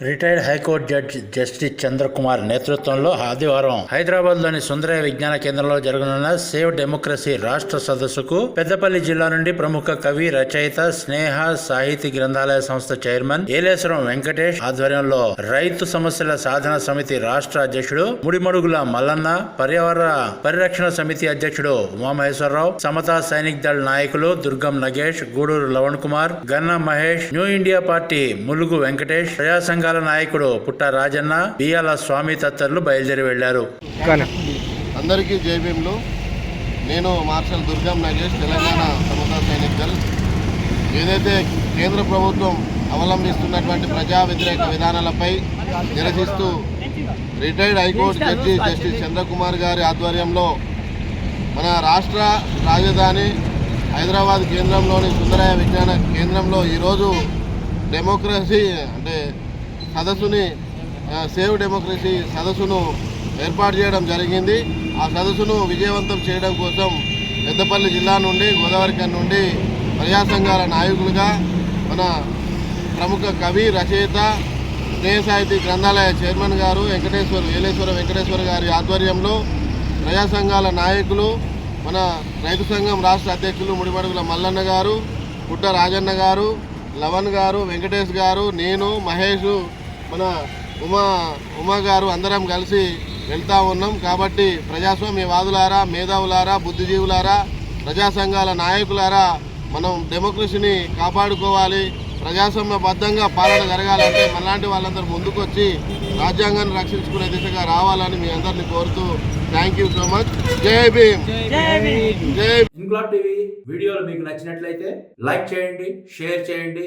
retired high court judge justice Chandrakumar నేతృత్వంలో ఆదివారం హైదరాబాద్లోని సుందరయ్య విజ్ఞాన కేంద్రంలో జరగనున్న సేవ్ డెమోక్రసీ రాష్ట్ర సదస్సుకు పెద్దపల్లి జిల్లా నుండి ప్రముఖ కవి రచయిత స్నేహ సాహితీ గ్రంథాలయ సంస్థ చైర్మన్ ఏలేశ్వరం వెంకటేష్ ఆధ్వర్యంలో రైతు సమస్యల సాధన సమితి రాష్ట్ర అధ్యక్షుడు ముడిమడుగుల మల్లన్న పర్యావరణ పరిరక్షణ సమితి అధ్యక్షుడు ఉమామహేశ్వరరావు సమతా సైనిక్ దళ్ నాయకులు దుర్గం Nagesh Gudur Lavan Kumar Ganna Mahesh new India party Mulugu Venkatesh ప్రజాసంఘ సంఘాల నాయకుడు పుట్ట రాజన్న బియ్యాల స్వామి తదితరులు బయలుదేరి వెళ్ళారు అందరికీ జై భీమ్లు. నేను మార్షల్ దుర్గం నాగేష్ తెలంగాణ సమతా సైనిక్ దళ్ ఏదైతే కేంద్ర ప్రభుత్వం అవలంబిస్తున్నటువంటి ప్రజా వ్యతిరేక విధానాలపై నిరసిస్తూ retired high court judge justice Chandrakumar గారి ఆధ్వర్యంలో మన రాష్ట్ర రాజధాని హైదరాబాద్ కేంద్రంలోని సుందరయ్య విజ్ఞాన కేంద్రంలో ఈరోజు డెమోక్రసీ అంటే సదస్సుని సేవ్ డెమోక్రసీ సదస్సును ఏర్పాటు చేయడం జరిగింది. ఆ సదస్సును విజయవంతం చేయడం కోసం పెద్దపల్లి జిల్లా నుండి గోదావరి నుండి ప్రజా సంఘాల నాయకులుగా మన ప్రముఖ కవి రచయిత స్నేహ సాహితీ గ్రంథాలయ చైర్మన్ గారు వెంకటేశ్వర ఏలేశ్వర వెంకటేశ్వర గారి ఆధ్వర్యంలో ప్రజా సంఘాల నాయకులు మన రైతు సంఘం రాష్ట్ర అధ్యక్షులు ముడిమడుగుల మల్లన్న గారు పుట్ట రాజన్న గారు లవణ్ గారు వెంకటేష్ గారు నేను మహేష్ మన ఉమా ఉమా గారు అందరం కలిసి వెళ్తా ఉన్నాం. కాబట్టి ప్రజాస్వామ్యవాదులారా మేధావులారా బుద్ధిజీవులారా ప్రజా సంఘాల నాయకులారా మనం డెమోక్రసీని కాపాడుకోవాలి. ప్రజాస్వామ్యబద్ధంగా పాలన జరగాలంటే మనలాంటి వాళ్ళందరూ ముందుకొచ్చి రాజ్యాంగాన్ని రక్షించుకునే దిశగా రావాలని మీ అందరిని కోరుతూ థ్యాంక్ యూ సో మచ్ జై భీమ్. జై ఇంక్లాబ్ టీవీ వీడియోలు మీకు నచ్చినట్లయితే లైక్ చేయండి షేర్ చేయండి